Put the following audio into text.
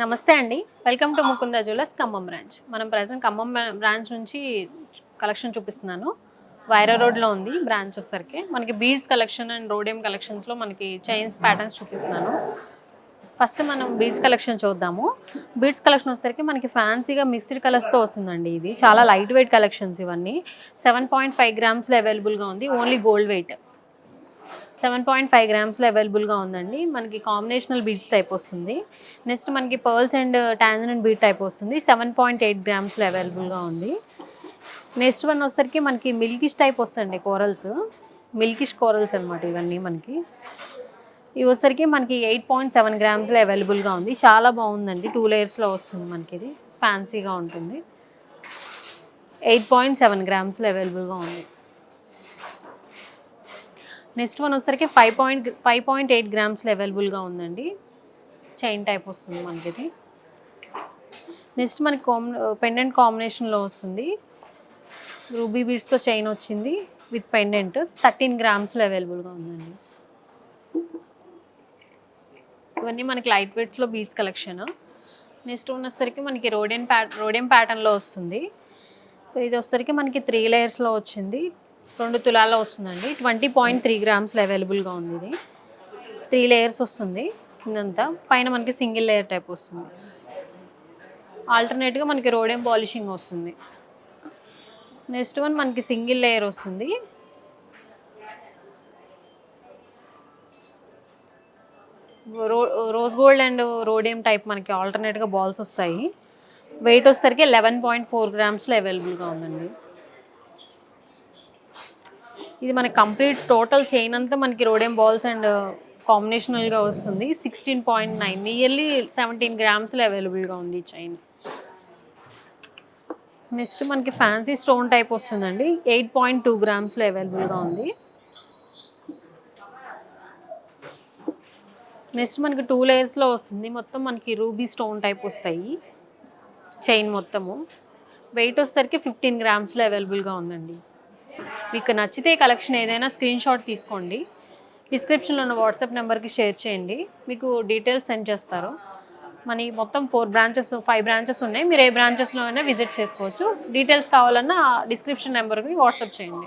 నమస్తే అండి. Welcome to Mukunda jewellers Khammam branch మనం ప్రజెంట్ ఖమ్మం బ్రాంచ్ నుంచి కలెక్షన్ చూపిస్తున్నాను. వైరా రోడ్లో ఉంది బ్రాంచ్ వచ్చేసరికి. మనకి బీడ్స్ కలెక్షన్ అండ్ రోడియం కలెక్షన్స్లో మనకి చైన్స్ ప్యాటర్న్స్ చూపిస్తున్నాను. ఫస్ట్ మనం బీడ్స్ కలెక్షన్ చూద్దాము. బీడ్స్ కలెక్షన్ వచ్చేసరికి మనకి ఫ్యాన్సీగా మిక్స్డ్ కలర్స్తో వస్తుందండి ఇది. చాలా లైట్ వెయిట్ కలెక్షన్స్ ఇవన్నీ సెవెన్ పాయింట్ ఫైవ్ గ్రామ్స్లో అవైలబుల్గా ఉంది. Only gold weight seven point five గ్రామ్స్లో అవైలబుల్గా ఉందండి. మనకి కాంబినేషనల్ బీడ్స్ టైప్ వస్తుంది. నెక్స్ట్ మనకి పర్ల్స్ అండ్ టాంజన్ బీడ్ టైప్ వస్తుంది. సెవెన్ పాయింట్ ఎయిట్ గ్రామ్స్లో అవైలబుల్గా ఉంది. నెక్స్ట్ వన్ వచ్చేసరికి మనకి మిల్కిష్ టైప్ వస్తుందండి కోరల్స్ మిల్కిష్ కోరల్స్ అనమాట ఇవన్నీ మనకి. ఇవి వచ్చేసరికి మనకి ఎయిట్ పాయింట్ సెవెన్ గ్రామ్స్లో అవైలబుల్గా ఉంది. చాలా బాగుందండి. టూ లేయర్స్లో వస్తుంది మనకి ఇది. ఫ్యాన్సీగా ఉంటుంది. ఎయిట్ పాయింట్ సెవెన్ గ్రామ్స్లో అవైలబుల్గా ఉంది. నెక్స్ట్ వన్ వచ్చేసరికి five point five point eight గ్రామ్స్లో అవైలబుల్గా ఉందండి. చైన్ టైప్ వస్తుంది మనకి ఇది నెక్స్ట్ మనకి కామ్ పెండెంట్ కాంబినేషన్లో వస్తుంది. రూబీ బీడ్స్తో చైన్ వచ్చింది విత్ పెండెంట్ థర్టీన్ గ్రామ్స్లో అవైలబుల్గా ఉందండి. ఇవన్నీ మనకి లైట్ వెయిట్స్లో బీడ్స్ కలెక్షన్ నెక్స్ట్ ఉన్నసరికి మనకి రోడియన్ ప్యా రోడియం ప్యాటర్న్లో వస్తుంది. ఇది వచ్చేసరికి మనకి త్రీ లేయర్స్లో వచ్చింది. రెండు తులాల్లో వస్తుందండి. ట్వంటీ పాయింట్ త్రీ గ్రామ్స్లో అవైలబుల్గా ఉంది ఇది త్రీ లేయర్స్ వస్తుంది. ఇదంతా పైన మనకి సింగిల్ లేయర్ టైప్ వస్తుంది. ఆల్టర్నేట్గా మనకి రోడియం పాలిషింగ్ వస్తుంది. నెక్స్ట్ వన్ మనకి సింగిల్ లేయర్ వస్తుంది. రో rose gold and rhodium type మనకి ఆల్టర్నేట్గా బాల్స్ వస్తాయి. వెయిట్ వచ్చేసరికి లెవెన్ పాయింట్ ఫోర్ గ్రామ్స్లో అవైలబుల్గా ఉందండి. ఇది మనకి కంప్లీట్ టోటల్ చైన్ అంతా మనకి రోడియం బాల్స్ అండ్ కాంబినేషనల్గా వస్తుంది. Sixteen point nine nearly seventeen గ్రామ్స్లో అవైలబుల్గా ఉంది ఈ చైన్. నెక్స్ట్ మనకి ఫ్యాన్సీ స్టోన్ టైప్ వస్తుందండి. ఎయిట్ పాయింట్ టూ గ్రామ్స్లో అవైలబుల్గా ఉంది. నెక్స్ట్ మనకి టూ లేయర్స్లో వస్తుంది. మొత్తం మనకి రూబీ స్టోన్ టైప్ వస్తాయి. చైన్ మొత్తము. వెయిట్ వచ్చేసరికి ఫిఫ్టీన్ గ్రామ్స్లో అవైలబుల్గా ఉందండి. మీకు నచ్చితే కలెక్షన్ ఏదైనా స్క్రీన్ షాట్ తీసుకోండి. డిస్క్రిప్షన్లో ఉన్న వాట్సాప్ నెంబర్కి షేర్ చేయండి. మీకు డీటెయిల్స్ సెండ్ చేస్తారు. మనీ మొత్తం ఫోర్ బ్రాంచెస్ ఫైవ్ బ్రాంచెస్ ఉన్నాయి. మీరు ఏ బ్రాంచెస్లో అయినా విజిట్ చేసుకోవచ్చు. డీటెయిల్స్ కావాలన్నా డిస్క్రిప్షన్ నెంబర్కి వాట్సాప్ చేయండి.